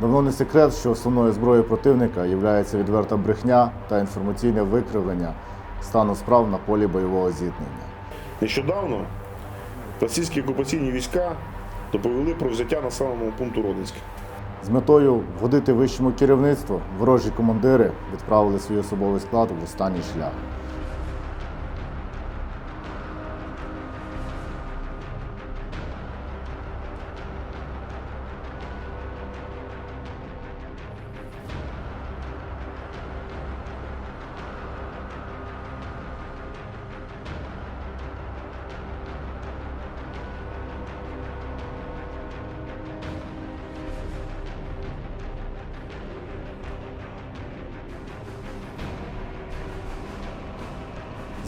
Давно не секрет, що основною зброєю противника є відверта брехня та інформаційне викривлення стану справ на полі бойового зіткнення. Нещодавно російські окупаційні війська доповіли про взяття населеного пункту Родинське. З метою вгодити вищому керівництву ворожі командири відправили свій особовий склад в останній шлях.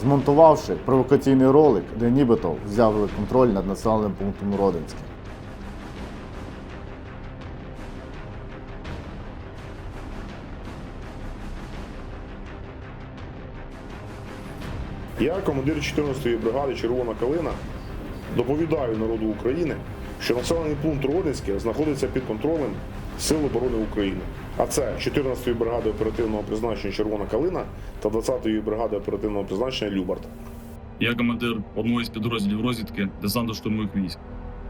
Змонтувавши провокаційний ролик, де нібито взяли контроль над населеним пунктом Родинське. Я, командир 14-ї бригади Червона Калина, доповідаю народу України, що населений пункт Родинське знаходиться під контролем Сил оборони України. А це 14-ї бригади оперативного призначення Червона Калина та 20-ї бригади оперативного призначення Любард. Я командир одного із підрозділів розвідки десанту штурмових військ.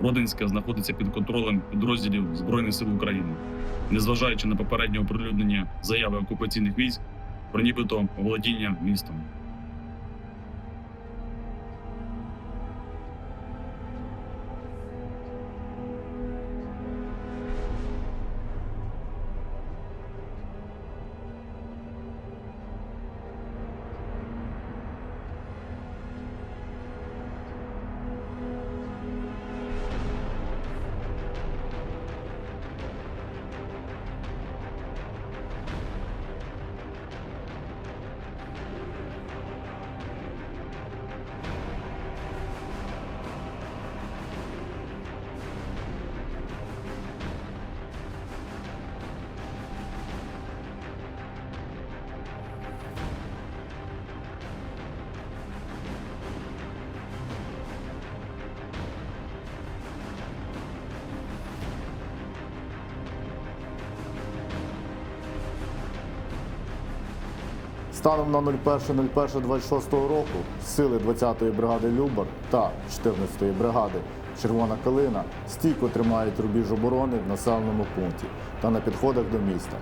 Родинська знаходиться під контролем підрозділів Збройних сил України, незважаючи на попереднє оприлюднення заяви окупаційних військ про нібито володіння містом. Станом на 01.01.26 року сили 20-ї бригади Любар та 14-ї бригади Червона Калина стійко тримають рубіж оборони в населеному пункті та на підходах до міста,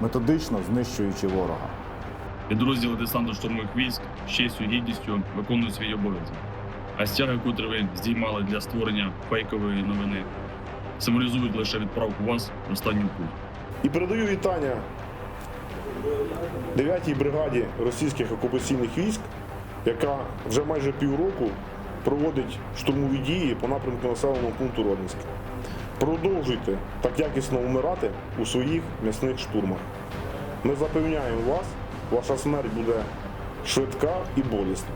методично знищуючи ворога. Підрозділи десанту штурмових військ з честю і гідністю виконують свій обов'язок. А стяги, котрі ви здіймали для створення фейкової новини, символізують лише відправку вас в останню путь. І передаю вітання 9-й бригаді російських окупаційних військ, яка вже майже півроку проводить штурмові дії по напрямку населеного пункту Родинська. Продовжуйте так якісно вмирати у своїх м'ясних штурмах. Ми запевняємо вас, ваша смерть буде швидка і болісна.